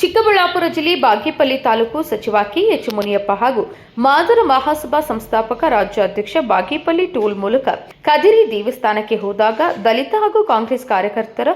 ಚಿಕ್ಕಬಳ್ಳಾಪುರ ಜಿಲ್ಲೆ ಬಾಗೇಪಲ್ಲಿ ತಾಲೂಕು ಸಚಿವ ಕೆಎಚ್ ಮುನಿಯಪ್ಪ ಹಾಗೂ ಮಾದರ ಮಹಾಸಭಾ ಸಂಸ್ಥಾಪಕ ರಾಜ್ಯಾಧ್ಯಕ್ಷ ಬಾಗೇಪಲ್ಲಿ ಟೂಲ್ ಮೂಲಕ ಕದಿರಿ ದೇವಸ್ಥಾನಕ್ಕೆ ಹೋದಾಗ ದಲಿತ ಹಾಗೂ ಕಾಂಗ್ರೆಸ್ ಕಾರ್ಯಕರ್ತರ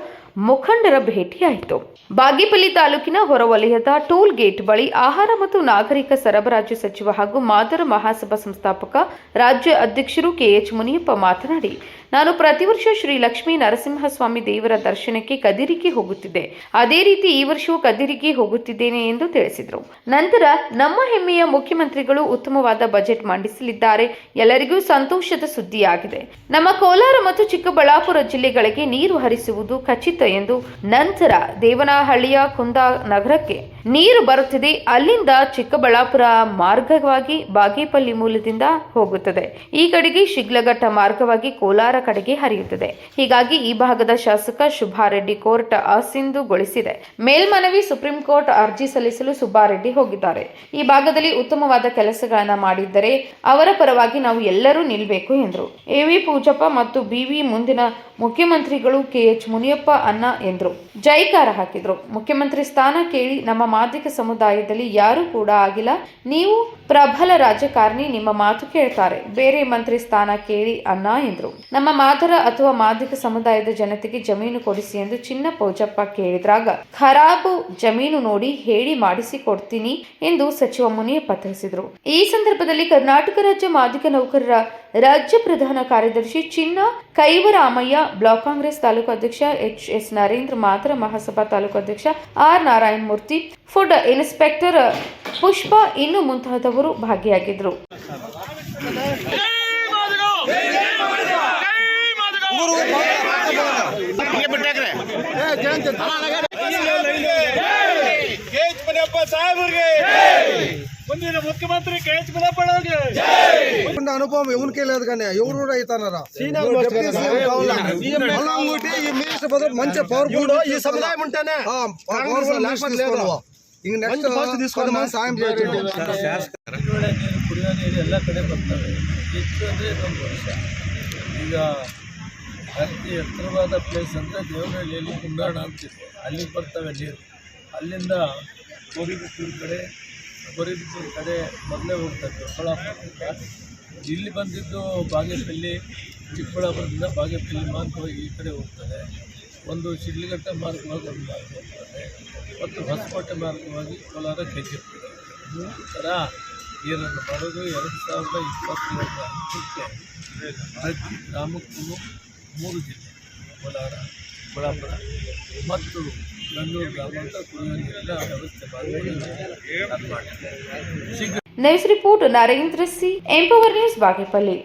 ಮುಖಂಡರ ಭೇಟಿಯಾಯಿತು. ಬಾಗೇಪಲ್ಲಿ ತಾಲೂಕಿನ ಹೊರವಲಯದ ಟೋಲ್ ಗೇಟ್ ಬಳಿ ಆಹಾರ ಮತ್ತು ನಾಗರಿಕ ಸರಬರಾಜು ಸಚಿವ ಹಾಗೂ ಮಾದರ ಮಹಾಸಭಾ ಸಂಸ್ಥಾಪಕ ರಾಜ್ಯ ಅಧ್ಯಕ್ಷರು ಕೆಎಚ್ ಮುನಿಯಪ್ಪ ಮಾತನಾಡಿ, ನಾನು ಪ್ರತಿ ವರ್ಷ ಶ್ರೀ ಲಕ್ಷ್ಮೀ ನರಸಿಂಹಸ್ವಾಮಿ ದೇವರ ದರ್ಶನಕ್ಕೆ ಕದಿರಿಗೆ ಹೋಗುತ್ತಿದ್ದೆ. ಅದೇ ರೀತಿ ಈ ವರ್ಷವೂ ಕದಿರಿಗೆ ಹೋಗುತ್ತಿದ್ದೇನೆ ಎಂದು ತಿಳಿಸಿದರು. ನಂತರ ನಮ್ಮ ಹೆಮ್ಮೆಯ ಮುಖ್ಯಮಂತ್ರಿಗಳು ಉತ್ತಮವಾದ ಬಜೆಟ್ ಮಂಡಿಸಲಿದ್ದಾರೆ. ಎಲ್ಲರಿಗೂ ಸಂತೋಷದ ಸುದ್ದಿಯಾಗಿದೆ. ನಮ್ಮ ಕೋಲಾರ ಮತ್ತು ಚಿಕ್ಕಬಳ್ಳಾಪುರ ಜಿಲ್ಲೆಗಳಿಗೆ ನೀರು ಹರಿಸುವುದು ಖಚಿತ ಎಂದು ನಂತರ ದೇವನಹಳ್ಳಿಯ ಕುಂದಾ ನಗರಕ್ಕೆ ನೀರು ಬರುತ್ತಿದೆ. ಅಲ್ಲಿಂದ ಚಿಕ್ಕಬಳ್ಳಾಪುರ ಮಾರ್ಗವಾಗಿ ಬಾಗೇಪಲ್ಲಿ ಮೂಲದಿಂದ ಹೋಗುತ್ತದೆ. ಈ ಕಡೆಗೆ ಶಿಗ್ಲಘಟ್ಟ ಮಾರ್ಗವಾಗಿ ಕೋಲಾರ ಕಡೆಗೆ ಹರಿಯುತ್ತದೆ. ಹೀಗಾಗಿ ಈ ಭಾಗದ ಶಾಸಕ ಶುಭಾರೆಡ್ಡಿ ಕೋರ್ಟ್ ಅಸಿಂಧುಗೊಳಿಸಿದೆ. ಮೇಲ್ಮನವಿ ಸುಪ್ರೀಂ ಕೋರ್ಟ್ ಅರ್ಜಿ ಸಲ್ಲಿಸಲು ಸುಬ್ಬಾರೆಡ್ಡಿ ಹೋಗಿದ್ದಾರೆ. ಈ ಭಾಗದಲ್ಲಿ ಉತ್ತಮವಾದ ಕೆಲಸಗಳನ್ನು ಮಾಡಿದ್ದರೆ ಅವರ ಪರವಾಗಿ ನಾವು ಎಲ್ಲರೂ ನಿಲ್ಲಬೇಕು ಎಂದರು. ಎವಿ ಪೂಜಪ್ಪ ಮತ್ತು ಬಿವಿ ಮುಂದಿನ ಮುಖ್ಯಮಂತ್ರಿಗಳು ಕೆಎಚ್ ಮುನಿಯಪ್ಪ ಅನ್ನ ಎಂದರು. ಜೈಕಾರ ಹಾಕಿದ್ರು. ಮುಖ್ಯಮಂತ್ರಿ ಸ್ಥಾನ ಕೇಳಿ ನಮ್ಮ ಮಾದಿಗ ಸಮುದಾಯದಲ್ಲಿ ಯಾರೂ ಕೂಡ ಆಗಿಲ್ಲ. ನೀವು ಪ್ರಬಲ ರಾಜಕಾರಣಿ ನಿಮ್ಮ ಮಾತು ಕೇಳ್ತಾರೆ. ಬೇರೆ ಮಂತ್ರಿ ಸ್ಥಾನ ಕೇಳಿ ಅನ್ನ ಎಂದರು. ನಮ್ಮ ಮಾದರ ಅಥವಾ ಮಾದಿಗ ಸಮುದಾಯದ ಜನತೆಗೆ ಜಮೀನು ಕೊಡಿಸಿ ಎಂದು ಚಿನ್ನ ಪೂಜಪ್ಪ ಕೇಳಿದ್ರಾಗ, ಖರಾಬು ಜಮೀನು ನೋಡಿ ಹೇಳಿ ಮಾಡಿಸಿ ಕೊಡ್ತೀನಿ ಎಂದು ಸಚಿವ ಮುನಿಯಪ್ಪ ತಿಳಿಸಿದರು. ಈ ಸಂದರ್ಭದಲ್ಲಿ ಕರ್ನಾಟಕ ರಾಜ್ಯ ಮಾದಿಗ ನೌಕರರ ರಾಜ್ಯ ಪ್ರಧಾನ ಕಾರ್ಯದರ್ಶಿ ಚಿನ್ನ ಕೈವರಾಮಯ್ಯ, ಬ್ಲಾಕ್ ಕಾಂಗ್ರೆಸ್ ತಾಲೂಕು ಅಧ್ಯಕ್ಷ ಎಚ್ ಎಸ್ ನರೇಂದ್ರ ಮಾತ್ರ ಮಹಾಸಭಾ ತಾಲೂಕು ಅಧ್ಯಕ್ಷ R Narayana Murthy, food inspector Pushpa ಇನ್ನು ಮುಂತಾದವರು ಭಾಗಿಯಾಗಿದ್ದರು ಹಿಂಗೆ ಬಿಟ್ಟಾಕ್ರೆ ಕೆಎಚ್ ಮುನಿಯಪ್ಪ ಸಾಹೇಬ್ರಿಗೆ ಮುಂದಿನ ಮುಖ್ಯಮಂತ್ರಿ ಕೆಎಚ್ ಮುನಿಯಪ್ಪನವ್ರಿಗೆ ఉన్న అనుభవం ఎవరికి లేదు కానీ ఎవరు కూడా అవుతున్నారా ఈ మినిస్టర్ బదులు మంచి పవర్ఫుల్ ఈ సముదాయం ఉంటేనే ఇంక నెక్స్ట్ తీసుకొని సాయం చేయొచ్చు ಕುಡಿಯುವ ನೀರು ಎಲ್ಲ ಕಡೆ ಬರ್ತವೆ ಹೆಚ್ಚು ಅಂದರೆ ಒಂದು ವರ್ಷ ಈಗ ಅತಿ ಎತ್ತರವಾದ ಪ್ಲೇಸ್ ಅಂದರೆ ದೇವನಹಳ್ಳಿಯಲ್ಲಿ ಕುಂದಾಣ ಅಂತಿದೆ ಅಲ್ಲಿಗೆ ಬರ್ತವೆ ನೀರು ಅಲ್ಲಿಂದ ಗೋರಿಬಿದ್ದೂರು ಕಡೆ ಗೋರಿಬಿದ್ದೂರು ಕಡೆ ಮೊದಲೇ ಹೋಗ್ತದೆ. ದೊಡ್ಡಬಳ್ಳಾಪುರದಿಂದ ಇಲ್ಲಿ ಬಂದಿದ್ದು ಬಾಗೇಪಲ್ಲಿ, ಚಿಕ್ಕಬಳ್ಳಾಪುರದಿಂದ ಬಾಗೇಪಲ್ಲಿ ಮಾರ್ಗವಾಗಿ ಈ ಕಡೆ ಹೋಗ್ತದೆ. ಒಂದು ಶಿಡ್ಲಘಟ್ಟ ಮಾರ್ಗವಾಗಿ ಒಂದು ಮಾರ್ಗ ಹೋಗ್ತದೆ. ಮತ್ತು ಹೊಸಕೋಟೆ ಮಾರ್ಗವಾಗಿ ಕೋಲಾರ ಕೆಜಿರ್ತದೆ ಮೂರು ಥರ ಏನನ್ನು ಮಾಡೋದು ಎರಡು ಸಾವಿರದ ಇಪ್ಪತ್ತೇಳರ ಅಂತ್ಯಕ್ಕೆ ಪ್ರತಿ ಗ್ರಾಮಕ್ಕೂ ಮೂರು ಜಿಲ್ಲೆ, ಕೋಲಾರ ಚಿಕ್ಕಬಳ್ಳಾಪುರ ಮತ್ತು ಬೆಂಗಳೂರು ಗ್ರಾಮಾಂತರ ಕುಡಿಯುವ ನೀರಿನ ವ್ಯವಸ್ಥೆ ಮಾಡಿ ಶೀಘ್ರ news report Narendra C empower news Bagepalli